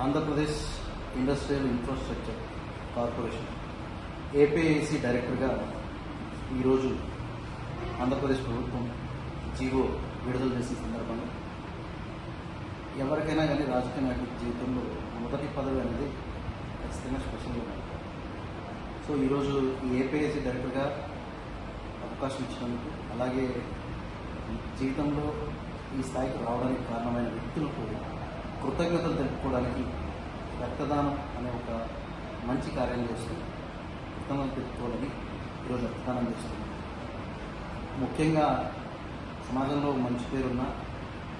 Andhra Pradesh industrial infrastructure corporation APIC డైరెక్టర్గా ఈరోజు ఆంధ్రప్రదేశ్ ప్రభుత్వం జీవో విడుదల చేసిన సందర్భంగా ఎవరికైనా కానీ రాజకీయ నాయకుల జీవితంలో మొదటి పదవి అనేది ఖచ్చితంగా స్పెషల్గా ఉంటుంది సో ఈరోజు ఈ ఏపీఐసి డైరెక్టర్గా అవకాశం ఇచ్చినందుకు అలాగే జీవితంలో ఈ స్థాయికి రావడానికి కారణమైన వ్యక్తులకు కృతజ్ఞతలు తెలుపుకోవడానికి రక్తదానం అనే ఒక మంచి కార్యం చేస్తూ కృతజ్ఞతలు తెలుపుకోవాలని ఈరోజు రక్తదానం చేస్తున్నాం ముఖ్యంగా సమాజంలో మంచి పేరున్న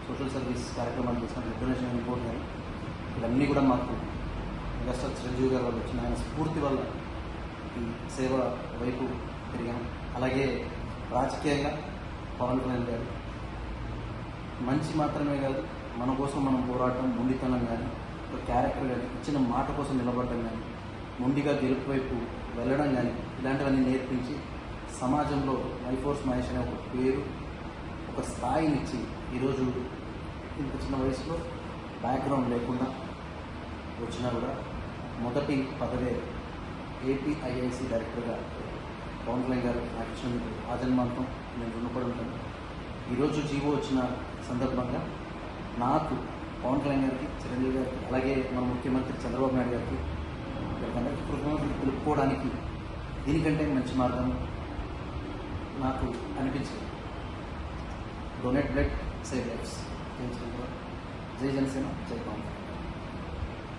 సోషల్ సర్వీస్ కార్యక్రమాలు చేసిన లిబరేషన్ రిపోర్ట్ కానీ ఇవన్నీ కూడా మాకు మెగాస్టార్ చిరంజీవి గారు వాళ్ళు వచ్చిన ఆయన స్ఫూర్తి వల్ల ఈ సేవ వైపు పెరిగాను అలాగే రాజకీయంగా పవన్ కళ్యాణ్ గారు మంచి మాత్రమే కాదు మన కోసం మనం పోరాటం మొండితనం కానీ ఒక క్యారెక్టర్ కానీ ఇచ్చిన మాట కోసం నిలబడడం కానీ మొండిగా గెలుపు వైపు వెళ్ళడం కానీ ఇలాంటివన్నీ నేర్పించి సమాజంలో మైఫోర్స్ మహేష్ అనే ఒక పేరు ఒక స్థాయినిచ్చి ఈరోజు ఇంత చిన్న వయసులో బ్యాక్గ్రౌండ్ లేకుండా వచ్చినా కూడా మొదటి పదవే ఏపీఐఐసి డైరెక్టర్గా పవన్ కళ్యాణ్ గారు నాకు ఇచ్చినందుకు ఆ జన్మాంతం నేను రుణపడి ఉంటాను. ఈరోజు జీవో వచ్చిన సందర్భంగా నాకు పవన్ కళ్యాణ్ గారికి చిరంజీవి గారికి అలాగే మన ముఖ్యమంత్రి చంద్రబాబు నాయుడు గారికి వీళ్ళందరికీ కృతజ్ఞతలు తెలుపుకోవడానికి దీనికంటే మంచి మార్గం నాకు అనిపించింది. డొనేట్ బ్లడ్ సేవ్ లైఫ్స్ జై జనసేన జై పవన్ కళ్యాణ్.